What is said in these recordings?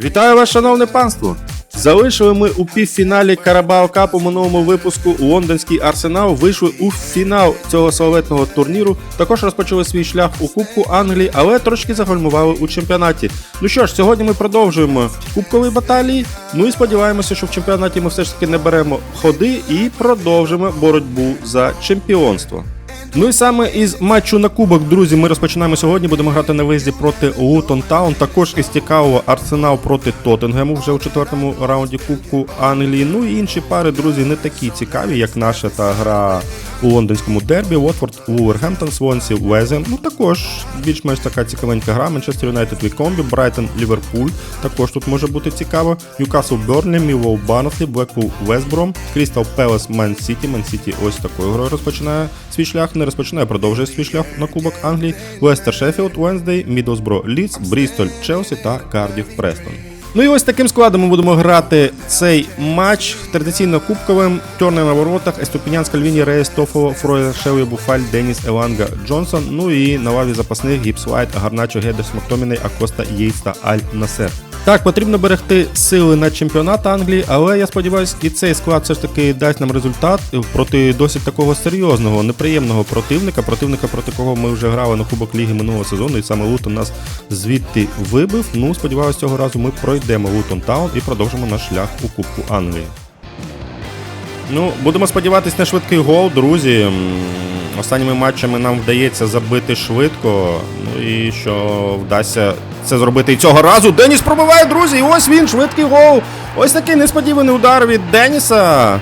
Вітаю вас, шановне панство! Залишили ми у півфіналі Карабао Кап у минулому випуску. Лондонський арсенал вийшли у фінал цього славетного турніру. Також розпочали свій шлях у Кубку Англії, але трошки загальмували у чемпіонаті. Ну що ж, сьогодні ми продовжуємо кубкові баталії. Ну і сподіваємося, що в чемпіонаті ми все ж таки не беремо ходи і продовжимо боротьбу за чемпіонство. Ну і саме із матчу на кубок, друзі, ми розпочинаємо сьогодні. Будемо грати на виїзді проти Лутон Таун. Також із цікавого Арсенал проти Тоттенгему вже у четвертому раунді Кубку Англії. Ну і інші пари, друзі, не такі цікаві, як наша та гра у лондонському дербі. Уотфорд, Вулвергемптон, Свонсі, Везем. Ну також більш-менш така цікавенька гра. Манчестер Юнайтед Вікомбі, Брайтон, Ліверпуль. Також тут може бути цікаво. Ньюкасл Берлі, Мілвоу Барнслі, Блекпул Вестбром, Крістал Пелес Ман Сіті. Ман Сіті ось такою грою розпочинає свій шлях. Не розпочинає, продовжує свій шлях на Кубок Англії. Лестер Шеффілд, Уенсдей, Мідлсбро Ліц, Брістоль, Челсі та Кардіф Престон. Ну і ось таким складом ми будемо грати цей матч традиційно кубковим. Тьорне на воротах, Еступінянська Львіні, Рейс, Тофоло, Фройлер, Шелі, Буфаль, Деніс, Еланга, Джонсон. Ну і на лаві запасних Гіпс Вайт, Гарначо, Гедес, Мактоміней, Акоста, Єйс та Аль Насер. Так, потрібно берегти сили на чемпіонат Англії, але я сподіваюся, і цей склад все ж таки дасть нам результат проти досить такого серйозного, неприємного противника. Противника, проти кого ми вже грали на Кубок Ліги минулого сезону, і саме Лутон нас звідти вибив. Ну, сподіваюся, цього разу ми пройдемо Лутон Таун і продовжимо наш шлях у Кубку Англії. Ну, будемо сподіватися на швидкий гол, друзі. Останніми матчами нам вдається забити швидко. Ну і що вдасться це зробити і цього разу. Деніс пробиває, друзі. І ось він, швидкий гол. Ось такий несподіваний удар від Деніса.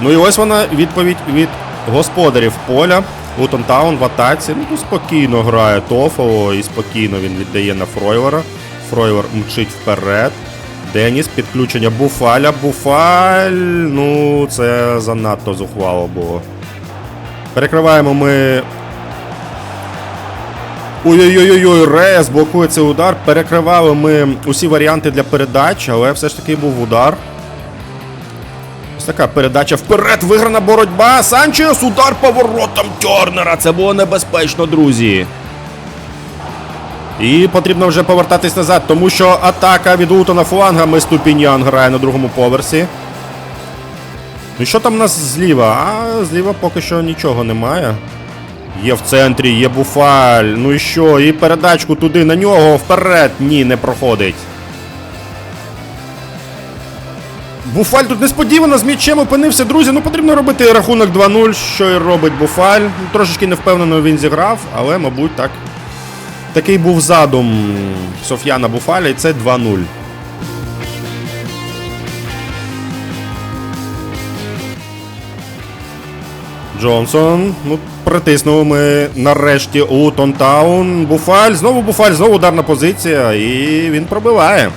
Ну і ось вона відповідь від господарів поля. Лутон Таун в атаці. Ну, спокійно грає Тофо і спокійно він віддає на Фройлера. Фройлер мчить вперед. Деніс, підключення Буфаля. Буфаль. Ну, це занадто зухвало було. Перекриваємо ми. Ой-ой-ой, Рес блокує цей удар. Перекривали ми усі варіанти для передач, але все ж таки був удар. Ось така передача вперед, виграна боротьба. Санчес, удар поворотом Тьорнера. Це було небезпечно, друзі. І потрібно вже повертатись назад, тому що атака від Лутона флангами Ступіньян грає на другому поверсі. Ну що там у нас зліва? А зліва поки що нічого немає. Є в центрі, є буфаль. Ну і що? І передачку туди на нього вперед. Ні, не проходить. Буфаль тут несподівано з м'ячем опинився, друзі. Ну потрібно робити рахунок 2-0, що і робить Буфаль. Трошечки невпевнено він зіграв, але, мабуть, так. Такий був задум Соф'яна і це 2-0. Джонсон. Ну, притиснули ми нарешті Лутон Таун. Буфаль. Знову Буфаль, знову ударна позиція. І він пробиває.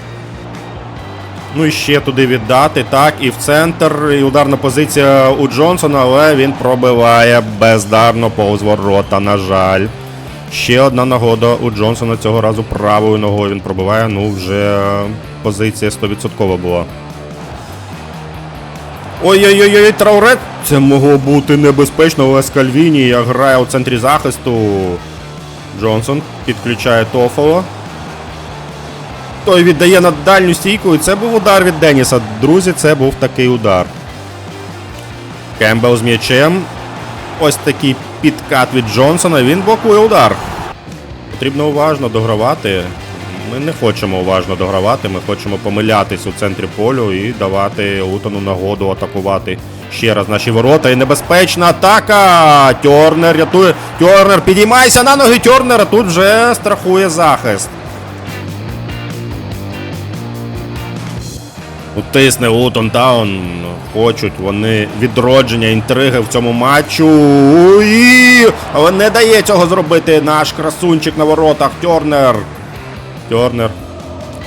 Ну і ще туди віддати. Так, і в центр. І ударна позиція у Джонсона, але він пробиває бездарно повз ворота, на жаль. Ще одна нагода у Джонсона цього разу правою ногою він пробиває. Ну, вже позиція 100% була. Ой-ой-ой, Трауре. Це могло бути небезпечно, але Скальвіні як грає у центрі захисту. Джонсон підключає Тофоло. Той віддає на дальню стійку, і це був удар від Деніса. Друзі, це був такий удар. Кембел з м'ячем. Ось такий підкат від Джонсона. Він блокує удар. Потрібно уважно догравати. Ми не хочемо уважно догравати, ми хочемо помилятись у центрі полю і давати Утону нагоду атакувати ще раз наші ворота. І небезпечна атака. Тьорнер рятує. Тьорнер, підіймайся на ноги Тьорнера. Тут вже страхує захист. Утисне Лутон Таун. Хочуть вони відродження інтриги в цьому матчу. І... Але не дає цього зробити наш красунчик на воротах. Тьорнер. Тьорнер.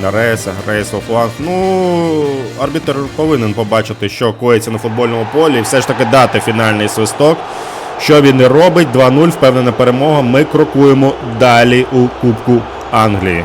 На Рейса, Рейс у фланг. Ну, арбітр повинен побачити, що коїться на футбольному полі, і все ж таки дати фінальний свисток. Що він і робить? 2-0, впевнена перемога. Ми крокуємо далі у Кубку Англії.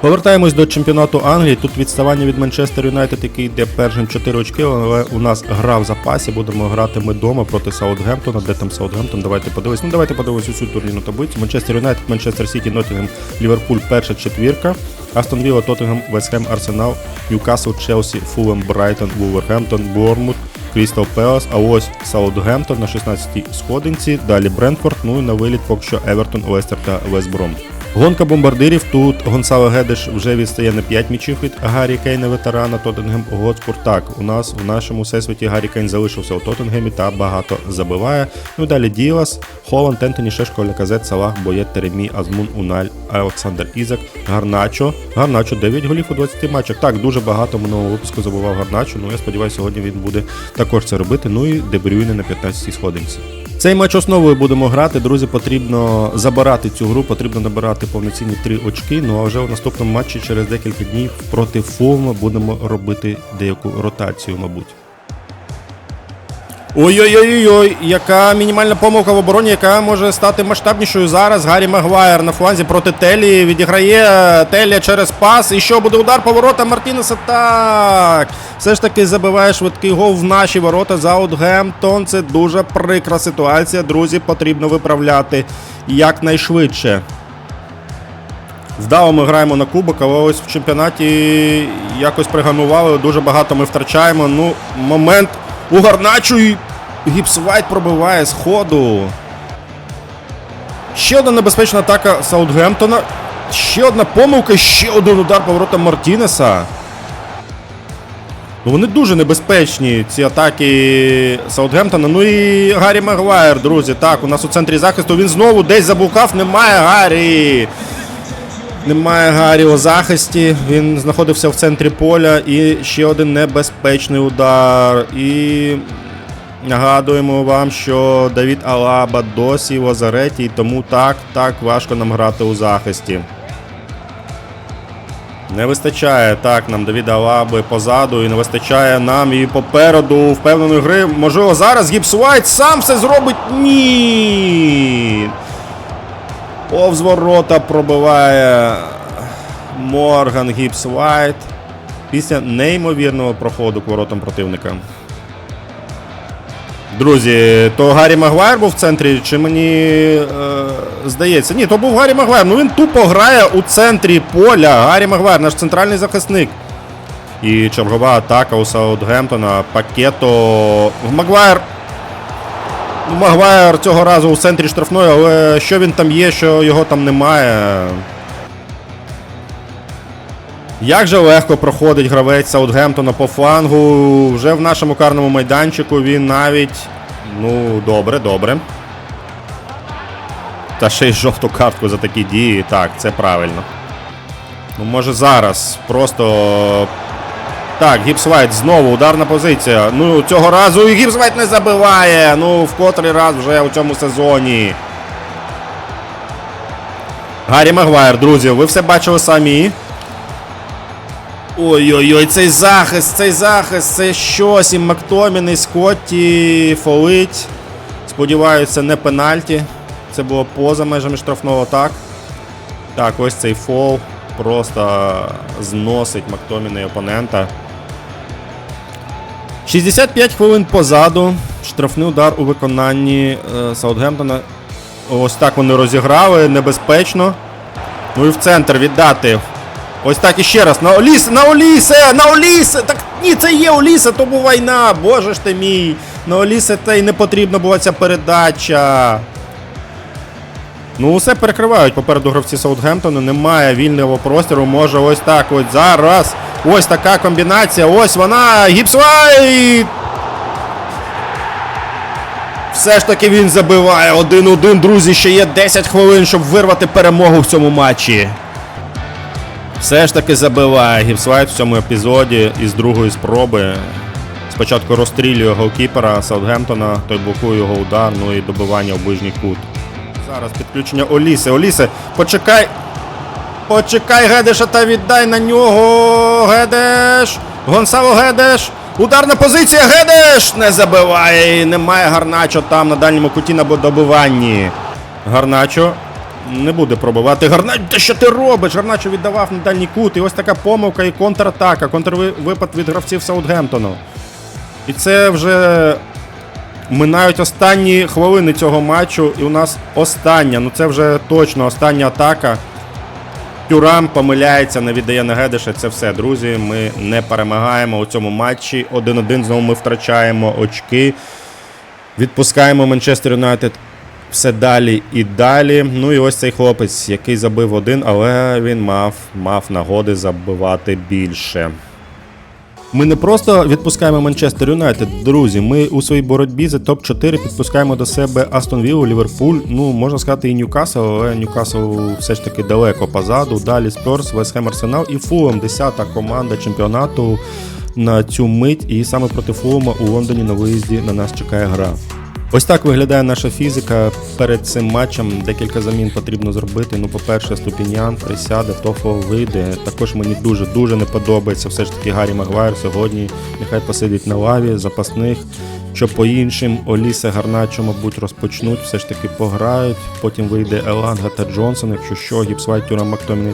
Повертаємось до чемпіонату Англії. Тут відставання від Манчестер Юнайтед, який йде першим 4 очки, але у нас гра в запасі. Будемо грати ми вдома проти Саутгемптона. Де там Саутгемптон? Давайте подивимось. Ну давайте подивимось усю турнірну таблицю. Манчестер Юнайтед, Манчестер Сіті, Ноттінгем, Ліверпуль перша четвірка. Астон Вілла, Тоттенгем, Вестхем, Арсенал, Ньюкасл, Челсі, Фулем, Брайтон, Вулверхемптон, Бормут, Крістал Пелас, а ось Саутгемптон на 16-й сходинці, далі Брентфорд, ну і на виліт поки що Евертон, Лестер та Вестбром. Гонка бомбардирів. Тут Гонсало Гедеш вже відстає на 5 м'ячів від Гаррі Кейна, ветерана Тоттенгем Готспур. Так, у нас в нашому всесвіті Гаррі Кейн залишився у Тоттенгемі та багато забиває. Ну і далі Діас, Холланд, Ентоні, Шешко, Ляказет, Салах, Боєт, Теремі, Азмун, Уналь, Олександр Ізак, Гарначо. Гарначо 9 голів у 20 матчах. Так, дуже багато минулого випуску забував Гарначо. Ну я сподіваюся, сьогодні він буде також це робити. Ну і Дебрюйне на 15-й сходинці. Цей матч основою будемо грати. Друзі, потрібно забирати цю гру, потрібно набирати повноцінні три очки. Ну а вже у наступному матчі через декілька днів проти Фулма будемо робити деяку ротацію, мабуть. Ой-ой-ой, яка мінімальна помилка в обороні, яка може стати масштабнішою зараз. Гаррі Магуайр на фланзі проти Телі відіграє Телі через пас. І що буде удар по воротам Мартінеса? Так. Все ж таки забиває швидкий гол в наші ворота. Заутгемптон. Це дуже прикра ситуація. Друзі, потрібно виправляти якнайшвидше. Вдало ми граємо на кубок, але ось в чемпіонаті якось пригамували, дуже багато ми втрачаємо. Ну, момент у Гарначу і Гіпсвайт пробиває з ходу. Ще одна небезпечна атака Саутгемптона. Ще одна помилка, ще один удар по воротам Мартінеса. Ну, вони дуже небезпечні, ці атаки Саутгемптона. Ну і Гаррі Магуайр, друзі. Так, у нас у центрі захисту він знову десь заблукав. Немає Гаррі. Немає Гаррі у захисті. Він знаходився в центрі поля. І ще один небезпечний удар. І нагадуємо вам, що Давід Алаба досі в Озареті, і тому так, так важко нам грати у захисті. Не вистачає так нам Давіда Алаби позаду і не вистачає нам і попереду впевненої гри. Можливо, зараз Гіпсуайт сам все зробить. Ні. Повз ворота пробиває Морган Гіпс Уайт після неймовірного проходу к воротам противника. Друзі, то Гаррі Магуайр був в центрі, чи мені е, здається? Ні, то був Гаррі Магуайр. Ну він тупо грає у центрі поля. Гаррі Магуайр, наш центральний захисник. І чергова атака у Саутгемптона. Пакето. Магуайр. Ну, Магуайр цього разу у центрі штрафної, але що він там є, що його там немає. Як же легко проходить гравець Саутгемптона по флангу. Вже в нашому карному майданчику він навіть. Ну, добре, добре. Та ще й жовту картку за такі дії. Так, це правильно. Ну, може зараз. Просто. Так, Гіпсвайт знову ударна позиція. Ну, цього разу і Гіпсвайт не забиває. Ну, в котрий раз вже у цьому сезоні. Гаррі Магуайр, друзі, ви все бачили самі. Ой-ой-ой, цей захист, цей захист, це щось. І Мактомін, і Скотті фолить. Сподіваюся, не пенальті. Це було поза межами штрафного, так. Так, ось цей фол. Просто зносить Мактоміна і опонента. 65 хвилин позаду. Штрафний удар у виконанні е, Саутгемптона. Ось так вони розіграли, небезпечно. Ну і в центр віддати. Ось так іще раз. На Олісе, на Олісе! На Олісе! Так ні, це є Олісе, то був війна. Боже ж ти мій. На Олісе та й не потрібна була ця передача. Ну, усе перекривають попереду гравці Саутгемптону. Немає вільного простору. Може ось так ось зараз. Ось така комбінація. Ось вона. Гіпсвайт! Все ж таки він забиває 1-1, друзі. Ще є 10 хвилин, щоб вирвати перемогу в цьому матчі. Все ж таки забиває Гіпсвайт в цьому епізоді із другої спроби. Спочатку розстрілює голкіпера Саутгемптона, той блокує його удар, ну і добивання в ближній кут. Зараз підключення Оліси. Олісе, почекай. Почекай, Гедеша, та віддай на нього. Гедеш. Гонсало Гедеш. Ударна позиція. Гедеш! Не забиває. Немає Гарначо там на дальньому куті на добиванні. Гарначо. Не буде пробивати. Гарнач, та що ти робиш? Гарначо віддавав на дальній кут. І ось така помилка і контратака. Контрвипад від гравців Саутгемптону. І це вже минають останні хвилини цього матчу. І у нас остання. Ну це вже точно остання атака. Тюрам помиляється, не віддає Негедиша. Це все, друзі. Ми не перемагаємо у цьому матчі. 1-1 знову ми втрачаємо очки. Відпускаємо Манчестер Юнайтед все далі і далі. Ну і ось цей хлопець, який забив один, але він мав, мав нагоди забивати більше. Ми не просто відпускаємо Манчестер Юнайтед, друзі. Ми у своїй боротьбі за топ-4 підпускаємо до себе Астон Віллу, Ліверпуль. Ну можна сказати, і Ньюкасл, але Ньюкасл все ж таки далеко позаду. Далі Спорс, Весхем Арсенал і Фулем, 10-та команда чемпіонату на цю мить. І саме проти Фулема у Лондоні на виїзді на нас чекає гра. Ось так виглядає наша фізика перед цим матчем. Декілька замін потрібно зробити. Ну, по-перше, Ступіньян присяде, Тофо вийде. Також мені дуже дуже не подобається все ж таки Гаррі Магуайр сьогодні. Нехай посидить на лаві запасних. Що по іншим Олісе Гарначо, мабуть, розпочнуть, все ж таки пограють. Потім вийде Еланга та Джонсон. Якщо що, Гіпсвайт, Мактоміні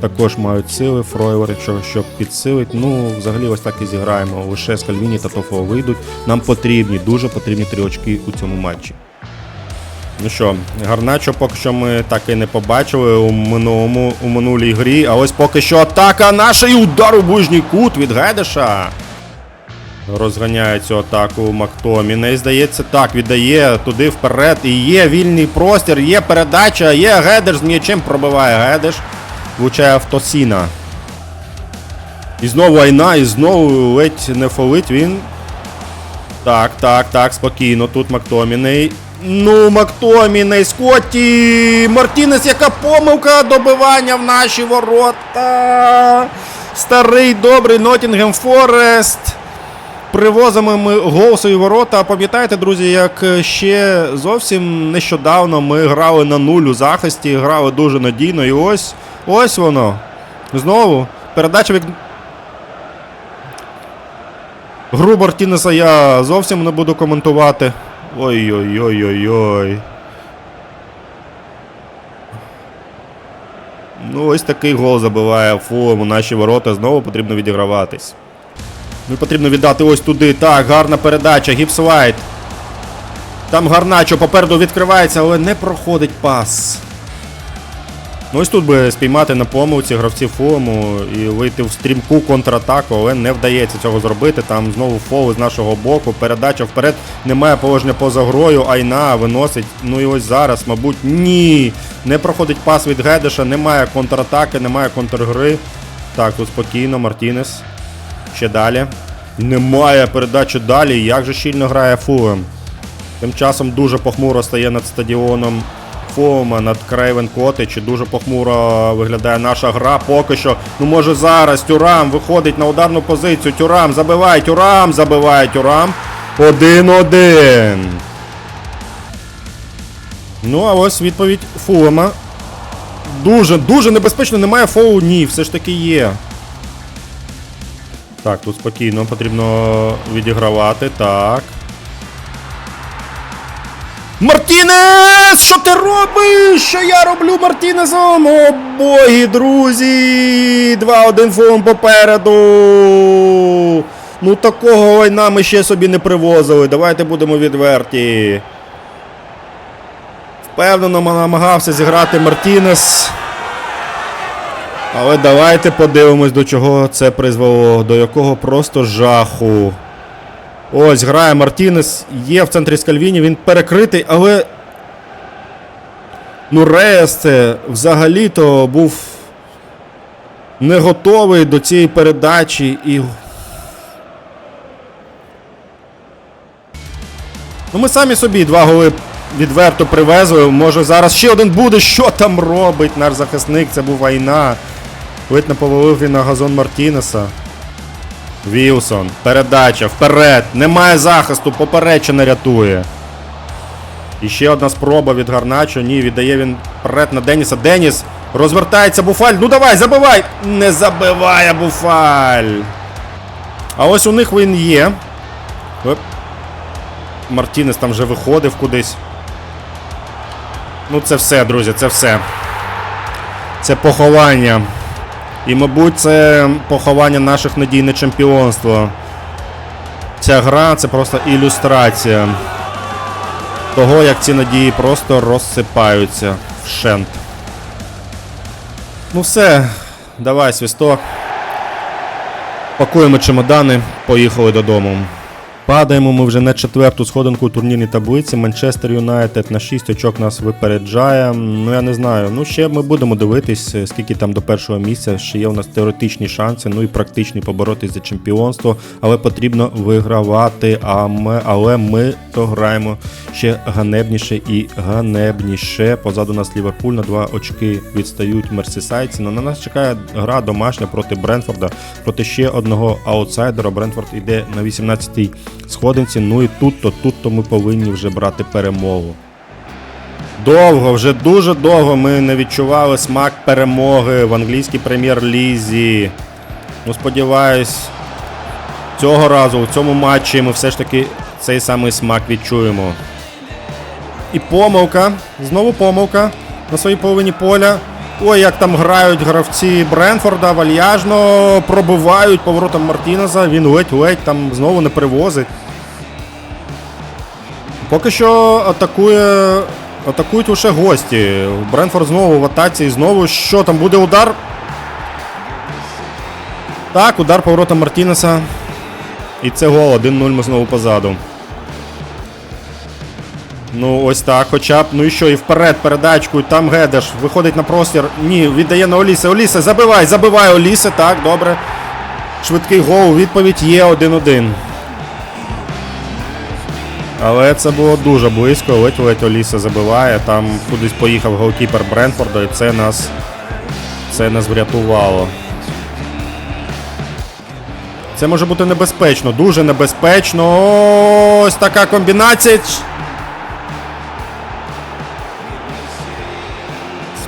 також мають сили. Фройлер, якщо що підсилить. Ну, взагалі, ось так і зіграємо. Лише Скальвіні та Тофо вийдуть. Нам потрібні, дуже потрібні три очки у цьому матчі. Ну що, Гарначо поки що ми так і не побачили у минулому у минулій грі. А ось поки що атака наша і удар у ближній кут від Гедеша. Розганяє цю атаку Мактоміней. Здається, так, віддає туди вперед. І є вільний простір, є передача, є Гедеш з м'ячем пробиває Гедеш. Влучає автосіна. І знову Айна, і знову ледь не фолить він. Так, так, так, спокійно. Тут Мактоміней. Ну, Мактоміней, Скотті! Мартінес, яка помилка добивання в наші ворота. Старий добрий Нотінгем Форест. Привозимо ми гол свої ворота. Пам'ятаєте, друзі, як ще зовсім нещодавно ми грали на нуль у захисті, грали дуже надійно. І ось ось воно. Знову. Передача від. Гру Мартінеса я зовсім не буду коментувати. Ой-ой-ой-ой-ой. Ну, ось такий гол забиває Фулем у наші ворота. Знову потрібно відіграватись. Ну, потрібно віддати ось туди. Так, гарна передача. Гіпсвайт. Там Гарначо попереду відкривається, але не проходить пас. Ну, ось тут би спіймати на помилці гравців Фулему і вийти в стрімку контратаку, але не вдається цього зробити. Там знову фол з нашого боку. Передача вперед. Немає положення поза грою. Айна виносить. Ну і ось зараз, мабуть, ні. Не проходить пас від Гедеша, немає контратаки, немає контргри. Так, тут спокійно, Мартінес. Ще далі. Немає передачі далі. Як же щільно грає Фулем. Тим часом дуже похмуро стає над стадіоном Фома, над Крейвен Котич. Дуже похмуро виглядає наша гра. Поки що. Ну може зараз Тюрам виходить на ударну позицію. Тюрам забиває, Тюрам забиває Тюрам. Один-один. Ну, а ось відповідь Фулема. Дуже, дуже небезпечно, немає фоу, ні, все ж таки є. Так, тут спокійно потрібно відігравати. Так. Мартінес! Що ти робиш? Що я роблю Мартінесом? О боги, друзі! 2-1 фон попереду. Ну такого війна ми ще собі не привозили. Давайте будемо відверті. Впевнено намагався зіграти Мартінес. Але давайте подивимось, до чого це призвело, до якого просто жаху. Ось грає Мартінес, є в центрі Скальвіні, він перекритий, але. Ну, Реєс це взагалі-то був не готовий до цієї передачі і. Ну, ми самі собі два голи відверто привезли. Може зараз ще один буде. Що там робить наш захисник? Це був війна. Ледь не повалив він на газон Мартінеса. Вілсон. Передача. Вперед. Немає захисту. Поперечина рятує. І ще одна спроба від Гарначо. Ні, віддає він вперед на Деніса. Деніс. Розвертається Буфаль. Ну давай, забивай! Не забиває Буфаль. А ось у них він є. Оп. Мартінес там вже виходив кудись. Ну, це все, друзі, це все. Це поховання. І, мабуть, це поховання наших надій на чемпіонство. Ця гра це просто ілюстрація того, як ці надії просто розсипаються вшент. Ну все, давай, свісток. Пакуємо чемодани, поїхали додому. Падаємо ми вже на четверту сходинку у турнірній таблиці. Манчестер Юнайтед на 6 очок нас випереджає. Ну я не знаю. Ну ще ми будемо дивитись, е, скільки там до першого місця. Ще є у нас теоретичні шанси, ну і практичні поборотись за чемпіонство, але потрібно вигравати. А ми, але ми то граємо ще ганебніше і ганебніше. Позаду нас Ліверпуль на 2 очки відстають мерсісайці. Ну на нас чекає гра домашня проти Бренфорда, проти ще одного аутсайдера. Бренфорд йде на 18-й сходинці. Ну і тут, то тут то ми повинні вже брати перемогу. Довго, вже дуже довго ми не відчували смак перемоги в англійській прем'єр-лізі. Ну, сподіваюсь, цього разу у цьому матчі ми все ж таки цей самий смак відчуємо. І помилка. Знову помилка на своїй половині поля. Ой, як там грають гравці Бренфорда, вальяжно пробивають поворотом Мартінеза. Він ледь-ледь там знову не привозить. Поки що атакує. Атакують лише гості. Бренфорд знову в атаці і знову. Що там буде удар? Так, удар поворотом Мартінеса. І це гол. 1-0 ми знову позаду. Ну, ось так, хоча б. Ну і що, і вперед передачку, і там Гедеш. Виходить на простір. Ні, віддає на Олісе. Олісе, забивай, забивай Олісе. Так, добре. Швидкий гол. Відповідь є 1-1. Але це було дуже близько. Ледь-ледь Оліса забиває. Там кудись поїхав голкіпер Бренфорда, і це нас. Це нас врятувало. Це може бути небезпечно, дуже небезпечно. Ось така комбінація.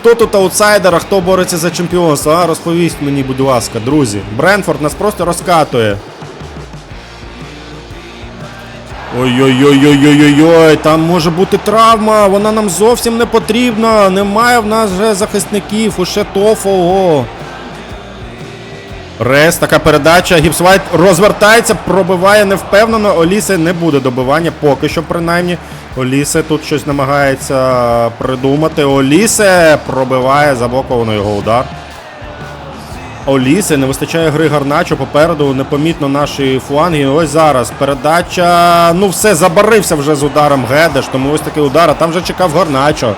Хто тут аутсайдер, а хто бореться за чемпіонство? А розповість мені, будь ласка, друзі. Бренфорд нас просто розкатує. Ой-ой-ой-ой-ой-ой, там може бути травма, вона нам зовсім не потрібна. Немає в нас вже захисників, уше тофого. Рес, така передача. Гіпсвайт розвертається, пробиває невпевнено. Олісе не буде добивання, поки що, принаймні. Олісе тут щось намагається придумати. Олісе пробиває заблоковано його удар. Олісе не вистачає гри Гарначо попереду, непомітно наші фланги. Ось зараз передача. Ну все, забарився вже з ударом Гедеш, тому ось такий удар, а там вже чекав Гарначо.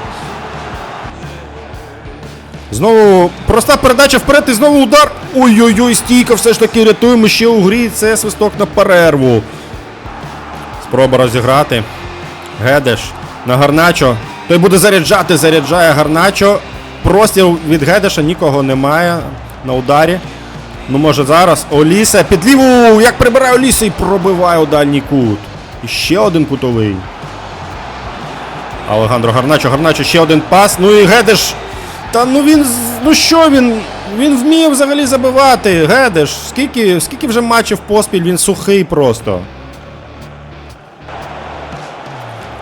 Знову проста передача вперед і знову удар. Ой-ой-ой, стійка все ж таки рятуємо ще у грі. Це свисток на перерву. Спроба розіграти. Гедеш на Гарначо. Той буде заряджати, заряджає Гарначо. Простір від Гедеша нікого немає на ударі. Ну, може зараз. Оліса під ліву! Як прибирає Оліса і пробиває у дальній кут. І ще один кутовий. Алегандро Гарначо, Гарначо, ще один пас. Ну і Гедеш. Та ну він. Ну що він? Він вміє взагалі забивати. Гедеш. Скільки, скільки вже матчів поспіль, він сухий просто.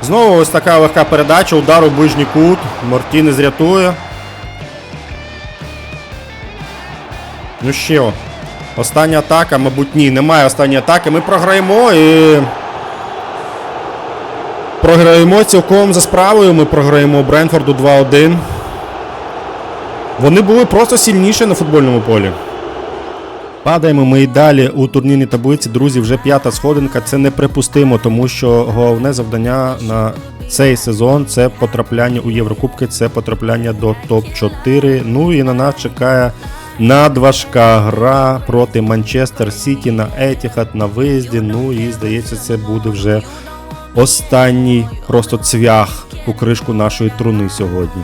Знову ось така легка передача, удар у ближній кут. Мортінес рятує. Ну що, остання атака, мабуть, ні, немає останньої атаки. Ми програємо і. Програємо цілком за справою. Ми програємо Бренфорду 2-1. Вони були просто сильніші на футбольному полі. Падаємо ми і далі у турнірній таблиці. Друзі, вже п'ята сходинка. Це неприпустимо, тому що головне завдання на цей сезон це потрапляння у Єврокубки, це потрапляння до топ-4. Ну і на нас чекає надважка гра проти Манчестер Сіті на Етіхат на виїзді. Ну і здається, це буде вже останній просто цвях у кришку нашої труни сьогодні.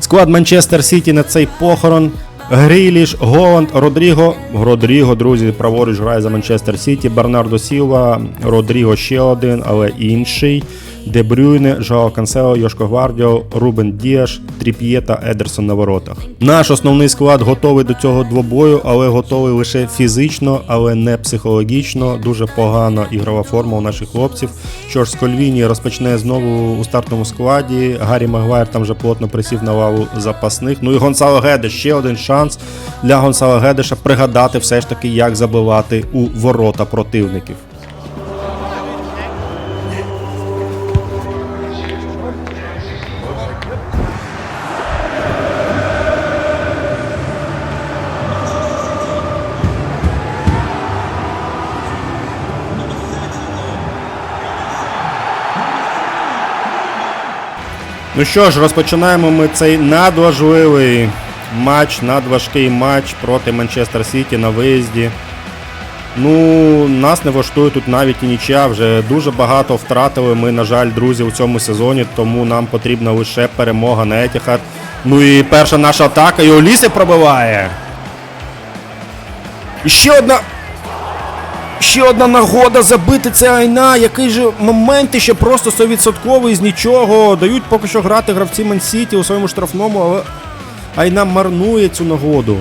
Склад Манчестер Сіті на цей похорон. Гріліш, Голанд, Родріго. Родріго, друзі, праворуч грає за Манчестер Сіті. Бернардо Сілва, Родріго ще один, але інший. Де Брюйне, Жао Кансело, Йошко Гвардіо, Рубен Діаш, Тріп'є та Едерсон на воротах. Наш основний склад готовий до цього двобою, але готовий лише фізично, але не психологічно. Дуже погана ігрова форма у наших хлопців. Що ж, Скольвіні розпочне знову у стартовому складі. Гаррі Магуайр там вже плотно присів на лаву запасних. Ну і Гонсало Гедеш ще один шанс для Гонсало Гедеша пригадати все ж таки, як забивати у ворота противників. Ну що ж, розпочинаємо ми цей надважливий матч, надважкий матч проти Манчестер Сіті на виїзді. Ну, нас не влаштує тут навіть і нічия. Вже дуже багато втратили ми, на жаль, друзі, у цьому сезоні, тому нам потрібна лише перемога на Етіхад. Ну і перша наша атака, і Оліси пробиває. І ще одна. Ще одна нагода забити це Айна. Який же момент ще просто 100% з нічого. Дають поки що грати гравці Мансіті у своєму штрафному, але Айна марнує цю нагоду.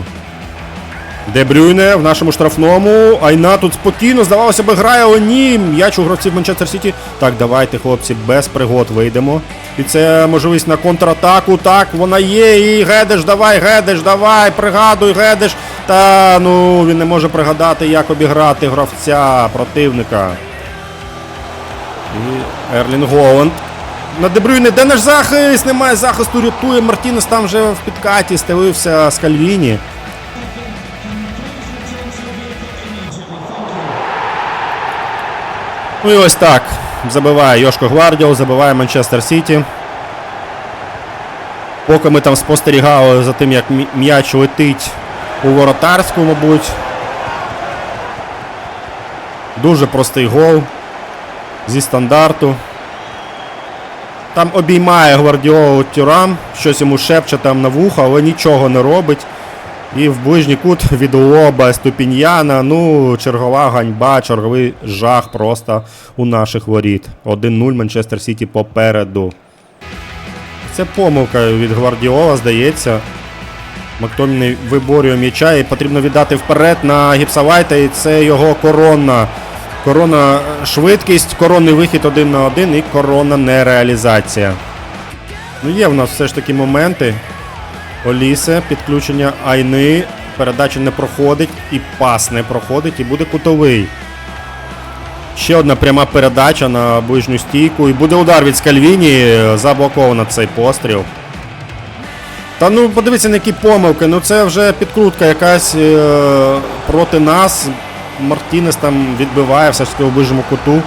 Де Брюйне в нашому штрафному. Айна тут спокійно, здавалося би, грає, але ні. М'яч у гравців Манчестер Сіті. Так, давайте, хлопці, без пригод вийдемо. І це можливість на контратаку. Так, вона є. І Гедеш, давай, Гедеш, давай, пригадуй, Гедеш. Та ну він не може пригадати, як обіграти гравця противника. І Ерлін Голланд. На Дебрюйне, де наш захист? Немає захисту, рятує Мартінес там вже в підкаті стелився з Кальвіні. Ну і ось так. Забиває Йошко Гвардіол, забиває Манчестер Сіті. Поки ми там спостерігали за тим, як м'яч летить у воротарську, мабуть. Дуже простий гол зі стандарту. Там обіймає Гвардіолу Тюрам, щось йому шепче там на вухо, але нічого не робить. І в ближній кут від лоба Ступіньяна. Ну, чергова ганьба, черговий жах просто у наших воріт. 1-0 Манчестер Сіті попереду. Це помилка від Гвардіола, здається. Мактоміний виборює м'яча і потрібно віддати вперед на Гіпсавайта. І це його коронна. Корона швидкість, коронний вихід один на один і корона нереалізація. Ну, є в нас все ж таки моменти. Олісе, підключення Айни. Передача не проходить і пас не проходить, і буде кутовий. Ще одна пряма передача на ближню стійку. І буде удар від Скальвіні. Заблоковано цей постріл. Та ну подивіться, на які помилки. Ну це вже підкрутка якась е, проти нас. Мартінес там відбиває все ж таки у ближньому куту.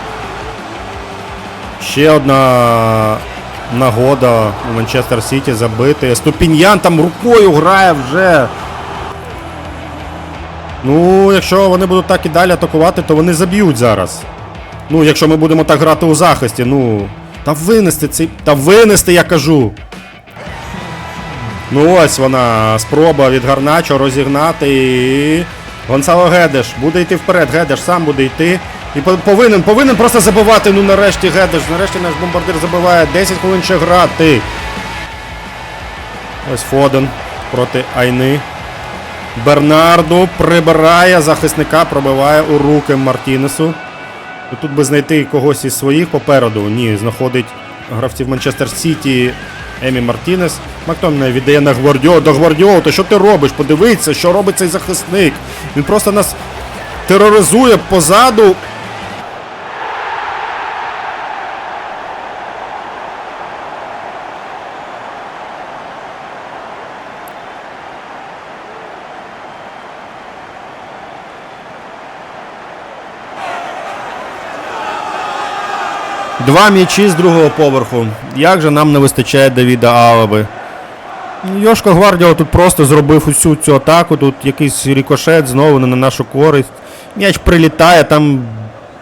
Ще одна нагода у Манчестер Сіті забити. Ступіньян там рукою грає вже. Ну, якщо вони будуть так і далі атакувати, то вони заб'ють зараз. Ну, якщо ми будемо так грати у захисті, ну. Та винести цей. Та винести, я кажу. Ну ось вона. Спроба від Гарначо розігнати. І... Гонсало Гедеш буде йти вперед. Гедеш сам буде йти. І повинен, повинен просто забивати. Ну нарешті Гедеш. Нарешті наш бомбардир забиває. 10 хвилин ще грати. Ось Фоден проти Айни. Бернарду прибирає захисника, пробиває у руки Мартінесу. Тут би знайти когось із своїх попереду. Ні, знаходить гравців Манчестер Сіті Емі Мартінес. Мактомне віддає на Гвардіо. До Гвардіо, то що ти робиш? Подивися, що робить цей захисник. Він просто нас тероризує позаду. Два м'ячі з другого поверху. Як же нам не вистачає Давіда Алаби? Йошко Гвардіо тут просто зробив усю цю атаку. Тут якийсь рікошет знову не на нашу користь. М'яч прилітає, там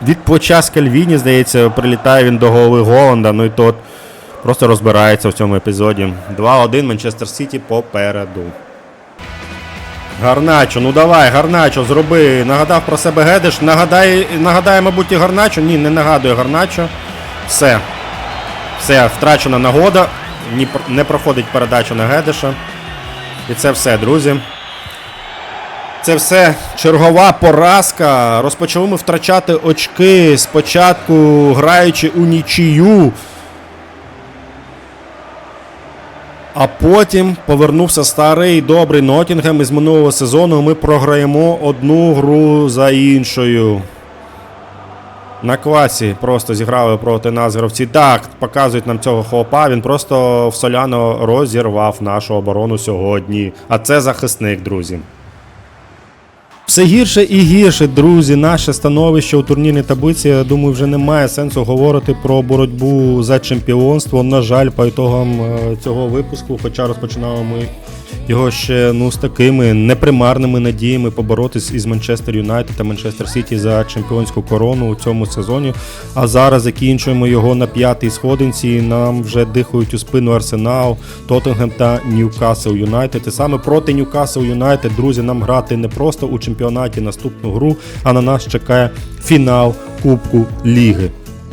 від плеча з Кальвіні, здається, прилітає він до голови Голланда. Ну і тот просто розбирається в цьому епізоді. 2-1 Манчестер Сіті попереду. Гарначо, ну давай, Гарначо, зроби. Нагадав про себе Гедеш. Нагадай, нагадає, мабуть, і Гарначо. Ні, не нагадує Гарначо. Все. Все, втрачена нагода. Не проходить передача на Гедеша. І це все, друзі. Це все чергова поразка. Розпочали ми втрачати очки. Спочатку граючи у нічию. А потім повернувся старий добрий Нотінгем із минулого сезону. Ми програємо одну гру за іншою. На класі просто зіграли проти нас гравці. Так, показують нам цього хлопа. Він просто в соляно розірвав нашу оборону сьогодні. А це захисник, друзі. Все гірше і гірше, друзі. Наше становище у турнірній таблиці. Я думаю, вже немає сенсу говорити про боротьбу за чемпіонство. На жаль, по ітогам е, цього випуску, хоча розпочинали ми його ще ну з такими непримарними надіями поборотись із Манчестер Юнайтед та Манчестер Сіті за чемпіонську корону у цьому сезоні. А зараз закінчуємо його на п'ятій сходинці. і Нам вже дихають у спину Арсенал, Тоттенгем та Ньюкасл Юнайтед. І саме проти Ньюкасл Юнайтед, друзі, нам грати не просто у чемпіонаті наступну гру, а на нас чекає фінал Кубку Ліги.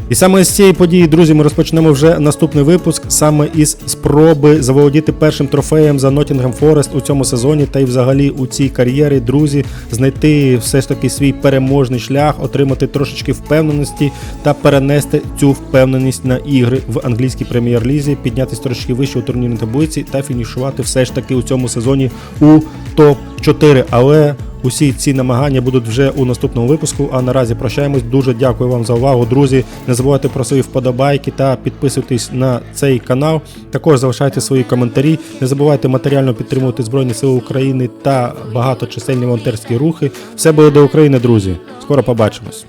І саме з цієї події, друзі, ми розпочнемо вже наступний випуск саме із спроби заволодіти першим трофеєм за Nottingham Forest у цьому сезоні та й взагалі у цій кар'єрі, друзі, знайти все ж таки свій переможний шлях, отримати трошечки впевненості та перенести цю впевненість на ігри в англійській прем'єр-лізі, піднятися трошечки вище у турнірній таблиці та фінішувати все ж таки у цьому сезоні у топ 4 Але Усі ці намагання будуть вже у наступному випуску. А наразі прощаємось. Дуже дякую вам за увагу, друзі. Не забувайте про свої вподобайки та підписуйтесь на цей канал. Також залишайте свої коментарі. Не забувайте матеріально підтримувати Збройні Сили України та багаточисельні волонтерські рухи. Все буде до України, друзі. Скоро побачимось.